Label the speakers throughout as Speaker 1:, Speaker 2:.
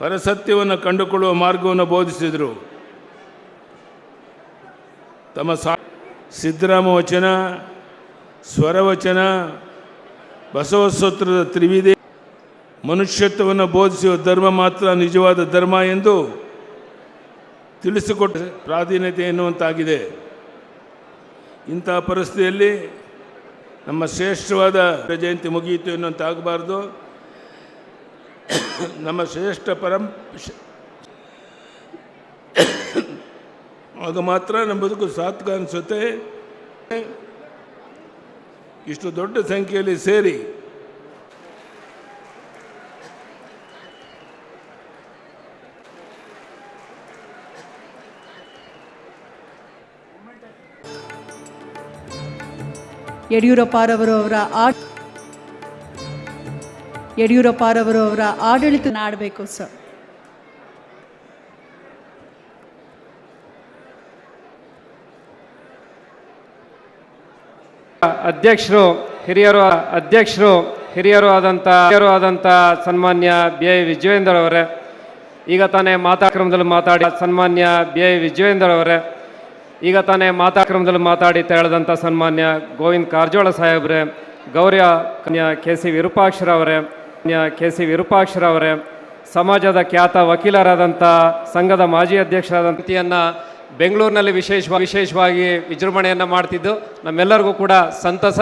Speaker 1: ಪರಸತ್ಯವನ್ನು ಕಂಡುಕೊಳ್ಳುವ ಮಾರ್ಗವನ್ನು ಬೋಧಿಸಿದರು. ತಮ್ಮ ಸಾ ಸಿದ್ದರಾಮ ವಚನ ಸ್ವರವಚನ ಬಸವಸೂತ್ರದ ತ್ರಿವಿಧಿ, ಮನುಷ್ಯತ್ವವನ್ನು ಬೋಧಿಸುವ ಧರ್ಮ ಮಾತ್ರ ನಿಜವಾದ ಧರ್ಮ ಎಂದು ತಿಳಿಸಿಕೊಟ್ಟ ಪ್ರಾಧೀನತೆ ಎನ್ನುವಂತಾಗಿದೆ. ಇಂತಹ ಪರಿಸ್ಥಿತಿಯಲ್ಲಿ ನಮ್ಮ ಶ್ರೇಷ್ಠವಾದ ಜಯಂತಿ ಮುಗಿಯಿತು ಎನ್ನುವಂತಾಗಬಾರ್ದು. ನಮ್ಮ ಶ್ರೇಷ್ಠ ಪರಂ ಆಗ ಮಾತ್ರ ನಮ್ಮ ಬದುಕು ಸಾತ್ಕ ಅನಿಸುತ್ತೆ. ಇಷ್ಟು ದೊಡ್ಡ ಸಂಖ್ಯೆಯಲ್ಲಿ ಸೇರಿ
Speaker 2: ಯಡಿಯೂರಪ್ಪರವರು ಅವರ ಆ ಯಡಿಯೂರಪ್ಪರವರು ಅವರ ಆಡಳಿತ ಆಡಬೇಕು ಸರ್
Speaker 3: ಅಧ್ಯಕ್ಷರು, ಹಿರಿಯರು ಅಧ್ಯಕ್ಷರು, ಹಿರಿಯರು ಆದಂಥ ಹಿರಿಯರು ಆದಂಥ ಸನ್ಮಾನ್ಯ ಬಿ ಐ ವಿಜಯೇಂದ್ರ ಅವರೇ, ಈಗ ತಾನೇ ಮಾತಾಕ್ರಮದಲ್ಲಿ ಮಾತಾಡಿ ಸನ್ಮಾನ್ಯ ಬಿ ಐ ವಿಜಯೇಂದ್ರ ಅವರೇ, ಈಗ ತಾನೇ ಮಾತಾಕ್ರಮದಲ್ಲಿ ಮಾತಾಡಿ ತೆಳೆದಂಥ ಸನ್ಮಾನ್ಯ ಗೋವಿಂದ್ ಕಾರಜೋಳ ಸಾಹೇಬ್ರೆ ಗೌರ್ಯ ಕನ್ಯಾ ಕೆ ಸಿ ವಿರೂಪಾಕ್ಷರವರೇ ಕನ್ಯಾ ಕೆ ಸಿ ವಿರೂಪಾಕ್ಷರವರೇ, ಸಮಾಜದ ಖ್ಯಾತ ವಕೀಲರಾದಂಥ ಸಂಘದ ಮಾಜಿ ಅಧ್ಯಕ್ಷರಾದಂಥಿಯನ್ನು ಬೆಂಗಳೂರಿನಲ್ಲಿ ವಿಶೇಷ ವಿಶೇಷವಾಗಿ ವಿಜೃಂಭಣೆಯನ್ನು ಮಾಡ್ತಿದ್ದು. ನಮ್ಮೆಲ್ಲರಿಗೂ ಕೂಡ ಸಂತಸ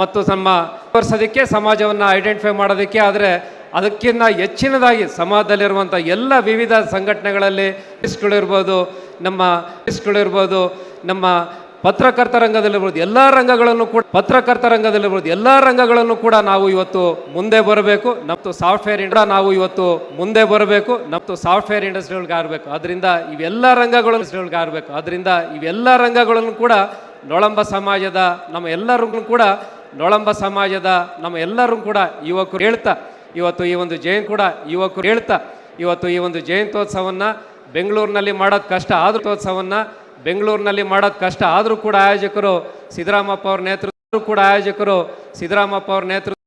Speaker 3: ಮತ್ತು ನಮ್ಮ ತೋರಿಸೋದಕ್ಕೆ ಸಮಾಜವನ್ನು ಐಡೆಂಟಿಫೈ ಮಾಡೋದಕ್ಕೆ, ಆದರೆ ಅದಕ್ಕಿಂತ ಹೆಚ್ಚಿನದಾಗಿ ಸಮಾಜದಲ್ಲಿರುವಂಥ ಎಲ್ಲ ವಿವಿಧ ಸಂಘಟನೆಗಳಲ್ಲಿ ಇರ್ಬೋದು ನಮ್ಮ ಇರ್ಬೋದು ನಮ್ಮ ಪತ್ರಕರ್ತ ರಂಗದಲ್ಲಿ ಬರೋದು ಎಲ್ಲ ರಂಗಗಳನ್ನು ಕೂಡ, ಪತ್ರಕರ್ತ ರಂಗದಲ್ಲಿ ಬರೋದು ಎಲ್ಲ ರಂಗಗಳನ್ನು ಕೂಡ ನಾವು ಇವತ್ತು ಮುಂದೆ ಬರಬೇಕು. ನಮ್ಮ ಸಾಫ್ಟ್ವೇರ್ ಇಂಡ, ನಾವು ಇವತ್ತು ಮುಂದೆ ಬರಬೇಕು. ನಮ್ಮ ಸಾಫ್ಟ್ವೇರ್ ಇಂಡಸ್ಟ್ರಿಗಳಿಗೆ ಆಗಬೇಕು ಅದರಿಂದ ಇವೆಲ್ಲ ರಂಗಗಳು ಇಂಡಸ್ಟ್ರಿಗಳಿಗೆ ಆಗಬೇಕು ಅದರಿಂದ ಇವೆಲ್ಲ ರಂಗಗಳನ್ನು ಕೂಡ ನೊಳಂಬ ಸಮಾಜದ ನಮ್ಮ ಎಲ್ಲರಿಗೂ ಕೂಡ ನೊಳಂಬ ಸಮಾಜದ ನಮ್ಮ ಎಲ್ಲರೂ ಕೂಡ ಯುವಕರು ಹೇಳ್ತಾ, ಇವತ್ತು ಈ ಒಂದು ಜಯಂತಿ ಕೂಡ ಯುವಕರು ಹೇಳ್ತಾ, ಇವತ್ತು ಈ ಒಂದು ಜಯಂತ್ಯೋತ್ಸವವನ್ನು ಬೆಂಗಳೂರಿನಲ್ಲಿ ಮಾಡೋದು ಕಷ್ಟ. ಆದ್ರೂ ಉತ್ಸವವನ್ನು ಬೆಂಗಳೂರಿನಲ್ಲಿ ಮಾಡೋದು ಕಷ್ಟ. ಆದರೂ ಕೂಡ ಆಯೋಜಕರು ಸಿದ್ದರಾಮಪ್ಪ ಅವ್ರ ನೇತೃತ್ವ ಕೂಡ ಆಯೋಜಕರು ಸಿದ್ದರಾಮಪ್ಪ ಅವ್ರ ನೇತೃತ್ವ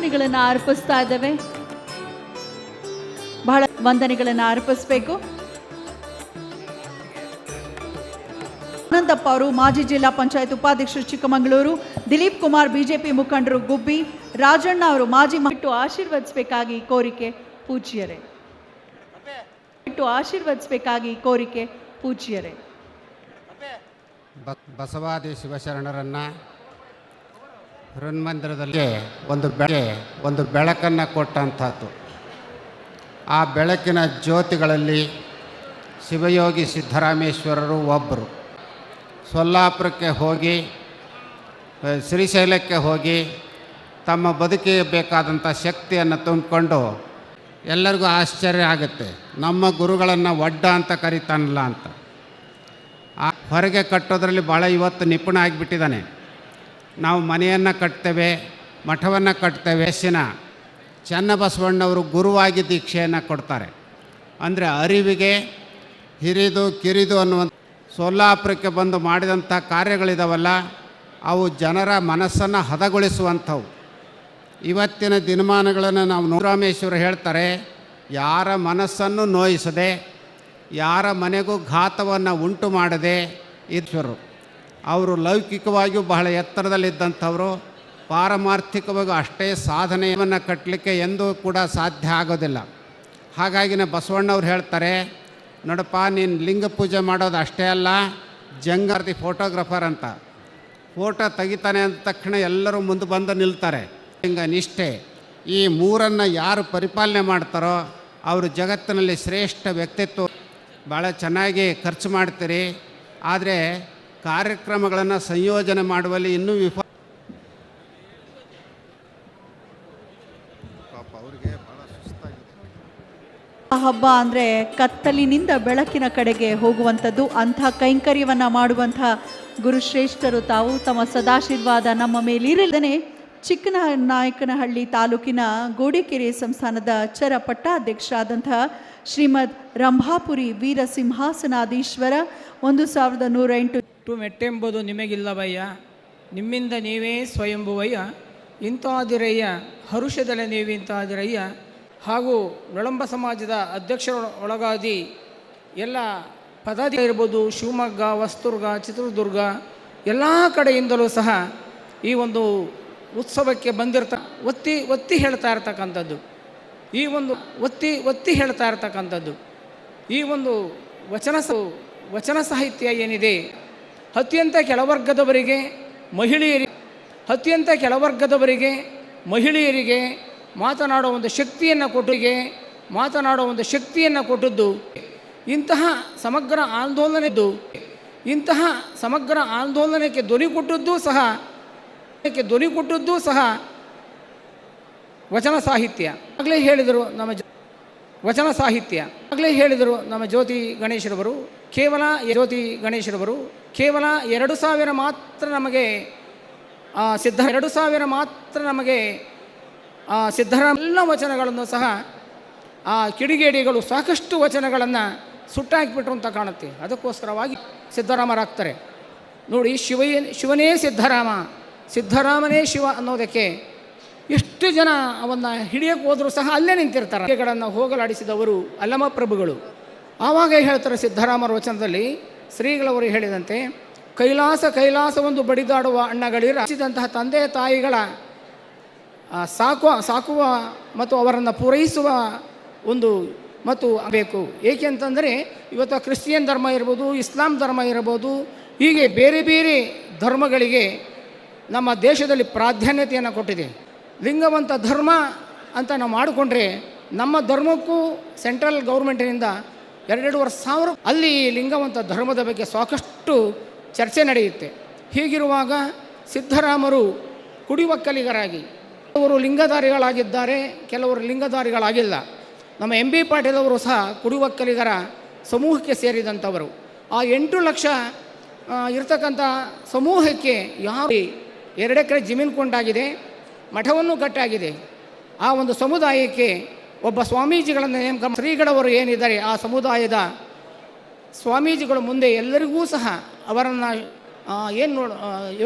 Speaker 2: ವಂದನೆಗಳನ್ನು ಅರ್ಪಿಸ್ತಾ ಇದ್ದೇವೆ. ಬಹಳ ವಂದನೆಗಳನ್ನು ಅರ್ಪಿಸಬೇಕು. ಅನಂತಪ್ಪ ಅವರು ಮಾಜಿ ಜಿಲ್ಲಾ ಪಂಚಾಯತ್ ಉಪಾಧ್ಯಕ್ಷರು ಚಿಕ್ಕಮಗಳೂರು, ದಿಲೀಪ್ ಕುಮಾರ್ ಬಿಜೆಪಿ ಮುಖಂಡರು ಗುಬ್ಬಿ, ರಾಜಣ್ಣ ಅವರು ಮಾಜಿ ಬಿಟ್ಟು ಆಶೀರ್ವದಿಸಬೇಕಾಗಿ ಕೋರಿಕೆ ಪೂಜ್ಯರೇ. ಬಿಟ್ಟು ಆಶೀರ್ವದಿಸಬೇಕಾಗಿ ಕೋರಿಕೆ ಪೂಜ್ಯರೇ.
Speaker 4: ಬಸವಾದಿ ಶಿವಶರಣರನ್ನು ಹೃನ್ಮಂದಿರದಲ್ಲಿ ಒಂದು ಬೆಳೆ ಒಂದು ಬೆಳಕನ್ನು ಕೊಟ್ಟಂಥದ್ದು. ಆ ಬೆಳಕಿನ ಜ್ಯೋತಿಗಳಲ್ಲಿ ಶಿವಯೋಗಿ ಸಿದ್ದರಾಮೇಶ್ವರರು ಒಬ್ಬರು ಸೊಲ್ಲಾಪುರಕ್ಕೆ ಹೋಗಿ ಶ್ರೀಶೈಲಕ್ಕೆ ಹೋಗಿ ತಮ್ಮ ಬದುಕಿಗೆ ಬೇಕಾದಂಥ ಶಕ್ತಿಯನ್ನು ತುಂಬಿಕೊಂಡು ಎಲ್ಲರಿಗೂ ಆಶ್ಚರ್ಯ ಆಗುತ್ತೆ. ನಮ್ಮ ಗುರುಗಳನ್ನು ಒಡ್ಡ ಅಂತ ಕರಿತಾನಲ್ಲ ಅಂತ. ಆ ಹೊರಗೆ ಕಟ್ಟೋದ್ರಲ್ಲಿ ಭಾಳ ಇವತ್ತು ನಿಪುಣ ಆಗಿಬಿಟ್ಟಿದ್ದಾನೆ. ನಾವು ಮನೆಯನ್ನು ಕಟ್ತೇವೆ, ಮಠವನ್ನು ಕಟ್ತೇವೆ ಯಶಿನ ಚನ್ನಬಸವಣ್ಣವರು ಗುರುವಾಗಿ ದೀಕ್ಷೆಯನ್ನು ಕೊಡ್ತಾರೆ. ಅಂದರೆ ಅರಿವಿಗೆ ಹಿರಿದು ಕಿರಿದು ಅನ್ನುವಂಥ ಸೋಲಾಪುರಕ್ಕೆ ಬಂದು ಮಾಡಿದಂಥ ಕಾರ್ಯಗಳಿದಾವಲ್ಲ, ಅವು ಜನರ ಮನಸ್ಸನ್ನು ಹದಗೊಳಿಸುವಂಥವು. ಇವತ್ತಿನ ದಿನಮಾನಗಳನ್ನು ನಾವು ನೂರಾಮೇಶ್ವರ ಹೇಳ್ತಾರೆ, ಯಾರ ಮನಸ್ಸನ್ನು ನೋಯಿಸದೆ, ಯಾರ ಮನೆಗೂ ಘಾತವನ್ನು ಉಂಟು ಮಾಡದೆ ಈಶ್ವರರು ಅವರು ಲೌಕಿಕವಾಗಿಯೂ ಬಹಳ ಎತ್ತರದಲ್ಲಿದ್ದಂಥವರು, ಪಾರಮಾರ್ಥಿಕವಾಗಿ ಅಷ್ಟೇ ಸಾಧನೆಯನ್ನು ಕಟ್ಟಲಿಕ್ಕೆ ಎಂದೂ ಕೂಡ ಸಾಧ್ಯ ಆಗೋದಿಲ್ಲ. ಹಾಗಾಗಿನೇ ಬಸವಣ್ಣವ್ರು ಹೇಳ್ತಾರೆ, ನೋಡಪ್ಪ, ನೀನು ಲಿಂಗ ಪೂಜೆ ಮಾಡೋದು ಅಷ್ಟೇ ಅಲ್ಲ, ಜಂಗಾರ್ತಿ ಫೋಟೋಗ್ರಾಫರ್ ಅಂತ. ಫೋಟೋ ತೆಗಿತಾನೆ ಅಂದ ತಕ್ಷಣ ಎಲ್ಲರೂ ಮುಂದೆ ಬಂದು ನಿಲ್ತಾರೆ. ಲಿಂಗ ನಿಷ್ಠೆ. ಈ ಮೂರನ್ನು ಯಾರು ಪರಿಪಾಲನೆ ಮಾಡ್ತಾರೋ, ಅವರು ಜಗತ್ತಿನಲ್ಲಿ ಶ್ರೇಷ್ಠ ವ್ಯಕ್ತಿತ್ವ. ಭಾಳ ಚೆನ್ನಾಗಿ ಖರ್ಚು ಮಾಡ್ತೀರಿ. ಆದರೆ ಕಾರ್ಯಕ್ರಮಗಳನ್ನು ಸಂಯೋಜನೆ ಮಾಡುವಲ್ಲಿ ಇನ್ನೂ ವಿಫ
Speaker 2: ಆ ಹಬ್ಬ ಅಂದರೆ ಕತ್ತಲಿನಿಂದ ಬೆಳಕಿನ ಕಡೆಗೆ ಹೋಗುವಂಥದ್ದು ಅಂಥ ಕೈಂಕರ್ಯವನ್ನು ಮಾಡುವಂಥ ಗುರುಶ್ರೇಷ್ಠರು ತಾವು. ತಮ್ಮ ಸದಾಶೀರ್ವಾದ ನಮ್ಮ ಮೇಲಿರಲಿದನೆ ಚಿಕ್ಕನ ನಾಯಕನಹಳ್ಳಿ ತಾಲೂಕಿನ ಗೋಡಿಕೆರೆ ಸಂಸ್ಥಾನದ ಚರ ಪಟ್ಟಾಧ್ಯಕ್ಷರಾದಂತಹ ಶ್ರೀಮದ್ ರಂಭಾಪುರಿ ವೀರಸಿಂಹಾಸನಾದೀಶ್ವರ ಒಂದು ಸಾವಿರದ ನೂರ ಎಂಟು
Speaker 5: ಹುಟ್ಟು ಮೆಟ್ಟೆಂಬುದು ನಿಮಗಿಲ್ಲವಯ್ಯ. ನಿಮ್ಮಿಂದ ನೀವೇ ಸ್ವಯಂಭುವಯ್ಯ. ಇಂತಾದಿರಯ್ಯ ಹರುಷದಲೆ ನೀವಿಂತಾದಿರಯ್ಯ ಹಾಗೂ ನೊಳಂಬ ಸಮಾಜದ ಅಧ್ಯಕ್ಷರ ಒಳಗಾದಿ ಎಲ್ಲ ಪದಾಧಿ ಇರ್ಬೋದು ಶಿವಮೊಗ್ಗ, ಹೊಸದುರ್ಗ, ಚಿತ್ರದುರ್ಗ, ಎಲ್ಲ ಕಡೆಯಿಂದಲೂ ಸಹ ಈ ಒಂದು ಉತ್ಸವಕ್ಕೆ ಬಂದಿರ್ತ, ಒತ್ತಿ ಒತ್ತಿ ಹೇಳ್ತಾ ಇರ್ತಕ್ಕಂಥದ್ದು. ಈ ಒಂದು ಒತ್ತಿ ಒತ್ತಿ ಹೇಳ್ತಾ ಇರ್ತಕ್ಕಂಥದ್ದು. ಈ ಒಂದು ವಚನ ವಚನ ಸಾಹಿತ್ಯ ಏನಿದೆ ಅತ್ಯಂತ ಕೆಳವರ್ಗದವರಿಗೆ ಮಹಿಳೆಯರಿಗೆ ಅತ್ಯಂತ ಕೆಳವರ್ಗದವರಿಗೆ ಮಹಿಳೆಯರಿಗೆ ಮಾತನಾಡೋ ಒಂದು ಶಕ್ತಿಯನ್ನು ಕೊಟ್ಟಿಗೆ ಮಾತನಾಡೋ ಒಂದು ಶಕ್ತಿಯನ್ನು ಕೊಟ್ಟದ್ದು ಇಂತಹ ಸಮಗ್ರ ಆಂದೋಲನದ್ದು, ಇಂತಹ ಸಮಗ್ರ ಆಂದೋಲನಕ್ಕೆ ಧ್ವನಿ ಕೊಟ್ಟದ್ದು ಸಹ ಧ್ವನಿ ಕೊಟ್ಟದ್ದು ಸಹ ವಚನ ಸಾಹಿತ್ಯ. ಆಗಲೇ ಹೇಳಿದರು ನಮ್ಮ ವಚನ ಸಾಹಿತ್ಯ. ಆಗಲೇ ಹೇಳಿದರು ನಮ್ಮ ಜ್ಯೋತಿ ಗಣೇಶರವರು. ಕೇವಲ ಜ್ಯೋತಿ ಗಣೇಶರವರು ಕೇವಲ ಎರಡು ಸಾವಿರ ಮಾತ್ರ ನಮಗೆ ಸಿದ್ಧ, ಎರಡು ಸಾವಿರ ಮಾತ್ರ ನಮಗೆ ಸಿದ್ಧರ ಎಲ್ಲ ವಚನಗಳನ್ನು ಸಹ, ಆ, ಕಿಡಿಗೇಡಿಗಳು ಸಾಕಷ್ಟು ವಚನಗಳನ್ನು ಸುಟ್ಟಾಕಿಬಿಟ್ರು ಅಂತ ಕಾಣುತ್ತೆ. ಅದಕ್ಕೋಸ್ಕರವಾಗಿ ಸಿದ್ಧರಾಮರಾಗ್ತಾರೆ. ನೋಡಿ, ಶಿವಯೇ, ಶಿವನೇ ಸಿದ್ಧರಾಮ, ಸಿದ್ಧರಾಮನೇ ಶಿವ ಅನ್ನೋದಕ್ಕೆ ಎಷ್ಟು ಜನ ಅವನ್ನ ಹಿಡಿಯಕ್ಕೆ ಹೋದರೂ ಸಹ ಅಲ್ಲೇ ನಿಂತಿರ್ತಾರೆ. ಹೋಗಲಾಡಿಸಿದವರು ಅಲ್ಲಮ ಪ್ರಭುಗಳು. ಆವಾಗ ಹೇಳ್ತಾರೆ ಸಿದ್ಧರಾಮರ ವಚನದಲ್ಲಿ ಶ್ರೀಗಳವರು ಹೇಳಿದಂತೆ, ಕೈಲಾಸ ಕೈಲಾಸವೊಂದು ಬಡಿದಾಡುವ ಅಣ್ಣಗಳಿರ ಹಚ್ಚಿದಂತಹ ತಂದೆ ತಾಯಿಗಳ ಸಾಕುವ ಸಾಕುವ ಮತ್ತು ಅವರನ್ನು ಪೂರೈಸುವ ಒಂದು ಮತ್ತು ಬೇಕು. ಏಕೆ ಅಂತಂದರೆ, ಇವತ್ತು ಕ್ರಿಶ್ಚಿಯನ್ ಧರ್ಮ ಇರ್ಬೋದು, ಇಸ್ಲಾಂ ಧರ್ಮ ಇರ್ಬೋದು, ಹೀಗೆ ಬೇರೆ ಬೇರೆ ಧರ್ಮಗಳಿಗೆ ನಮ್ಮ ದೇಶದಲ್ಲಿ ಪ್ರಾಧಾನ್ಯತೆಯನ್ನು ಕೊಟ್ಟಿದೆ. ಲಿಂಗವಂತ ಧರ್ಮ ಅಂತ ನಾವು ಮಾಡಿಕೊಂಡ್ರೆ ನಮ್ಮ ಧರ್ಮಕ್ಕೂ ಸೆಂಟ್ರಲ್ ಗೌರ್ಮೆಂಟಿನಿಂದ ಎರಡೆರಡುವರೆ ಸಾವಿರ. ಅಲ್ಲಿ ಲಿಂಗವಂತ ಧರ್ಮದ ಬಗ್ಗೆ ಸಾಕಷ್ಟು ಚರ್ಚೆ ನಡೆಯುತ್ತೆ. ಹೀಗಿರುವಾಗ ಸಿದ್ಧರಾಮರು ಕುಡಿವಕ್ಕಲಿಗರಾಗಿ ಕೆಲವರು ಲಿಂಗಧಾರಿಗಳಾಗಿದ್ದಾರೆ, ಕೆಲವರು ಲಿಂಗಧಾರಿಗಳಾಗಿಲ್ಲ. ನಮ್ಮ ಎಂ ಬಿ ಪಾಟೀಲ್ ಅವರು ಸಹ ಕುಡಿವಕ್ಕಲಿಗರ ಸಮೂಹಕ್ಕೆ ಸೇರಿದಂಥವರು. ಆ ಎಂಟು ಲಕ್ಷ ಇರತಕ್ಕಂಥ ಸಮೂಹಕ್ಕೆ ಯಾರು ಎರಡೆಕರೆ ಜಮೀನು ಕೊಂಡಾಗಿದೆ, ಮಠವನ್ನು ಕಟ್ಟಾಗಿದೆ. ಆ ಒಂದು ಸಮುದಾಯಕ್ಕೆ ಒಬ್ಬ ಸ್ವಾಮೀಜಿಗಳನ್ನು ನೇಮಕ ಶ್ರೀಗಳವರು ಏನಿದ್ದಾರೆ ಆ ಸಮುದಾಯದ ಸ್ವಾಮೀಜಿಗಳು ಮುಂದೆ ಎಲ್ಲರಿಗೂ ಸಹ ಅವರನ್ನು ಏನು ನೋಡ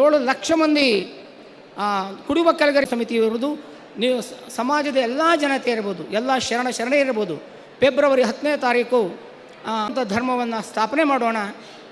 Speaker 5: ಏಳು ಲಕ್ಷ ಮಂದಿ ಕುಡಿಯುವ ಕಲಗರಿ ಸಮಿತಿ ಇರುವುದು. ನೀವು ಸಮಾಜದ ಎಲ್ಲ ಜನತೆ ಇರ್ಬೋದು, ಎಲ್ಲ ಶರಣ ಶರಣೆ ಇರ್ಬೋದು. ಫೆಬ್ರವರಿ ಹತ್ತನೇ ತಾರೀಕು ಅಂಥ ಧರ್ಮವನ್ನು ಸ್ಥಾಪನೆ ಮಾಡೋಣ.